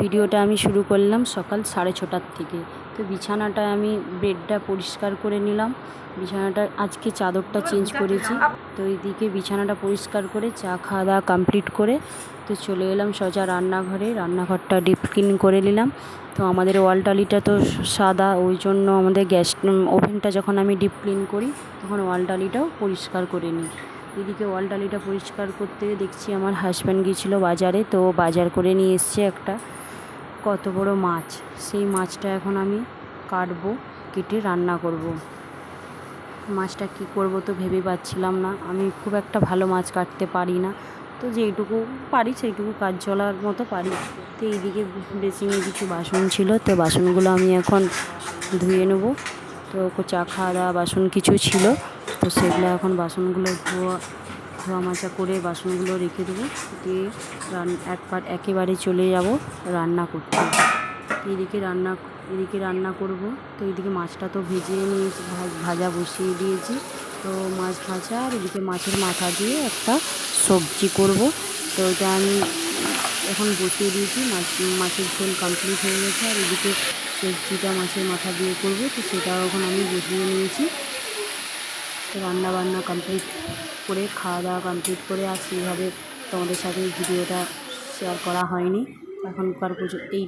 ভিডিওটা আমি শুরু করলাম সকাল সাড়ে ছটার থেকে। তো বিছানাটা আমি বেডটা পরিষ্কার করে নিলাম। বিছানাটা, আজকে চাদরটা চেঞ্জ করেছি। তো এইদিকে বিছানাটা পরিষ্কার করে চা খাওয়া দাওয়া কমপ্লিট করে তো চলে এলাম সোজা রান্নাঘরে। রান্নাঘরটা ডিপ ক্লিন করে নিলাম। তো আমাদের ওয়াল টালিটা তো সাদা, ওই জন্য আমাদের গ্যাস ওভেনটা যখন আমি ডিপ ক্লিন করি তখন ওয়াল টালিটাও পরিষ্কার করে নিই। এদিকে ওয়াল টালিটা পরিষ্কার করতে দেখছি আমার হাজব্যান্ড গিয়েছিল বাজারে। তো বাজার করে নিয়ে এসছে একটা। কত বড় মাছ? সেই মাছটা এখন আমি কাটবো, কেটে রান্না করব। মাছটা কী করব তো ভেবে পাচ্ছিলাম না। আমি খুব একটা ভালো মাছ কাটতে পারি না। তো যেইটুকু পারি সেইটুকু কাজ চলার মতো পারি। তো এইদিকে বেসিনে কিছু বাসন ছিল, তো বাসনগুলো আমি এখন ধুয়ে নেব। তো চা খাওয়া দাওয়া বাসন কিছু ছিল, তো সেগুলো এখন বাসনগুলো ধোয়া ধোয়া মাজা করে বাসনগুলো রেখে দেবো। দিয়ে রান একবার একেবারে চলে যাব রান্না করতে। এদিকে রান্না এদিকে রান্না করব। তো এদিকে মাছটা তো ভেজে নিয়েছি, ভাজা বসিয়ে দিয়েছি। তো মাছ ভাজা আর এদিকে মাছের মাথা দিয়ে একটা সবজি করব। তো ওটা আমি এখন বসিয়ে দিয়েছি। মাছ মাছের ঝোল কমপ্লিট হয়ে গেছে। আর এদিকে সবজিটা মাছের মাথা দিয়ে করব। তো সেটাও এখন আমি বসিয়ে নিয়েছি। রান্না বান্না কমপ্লিট করে খাওয়া দাওয়া কমপ্লিট করে, আর সেইভাবে তোমাদের সাথে ভিডিওটা শেয়ার করা হয়নি। এখনকার পুজো এই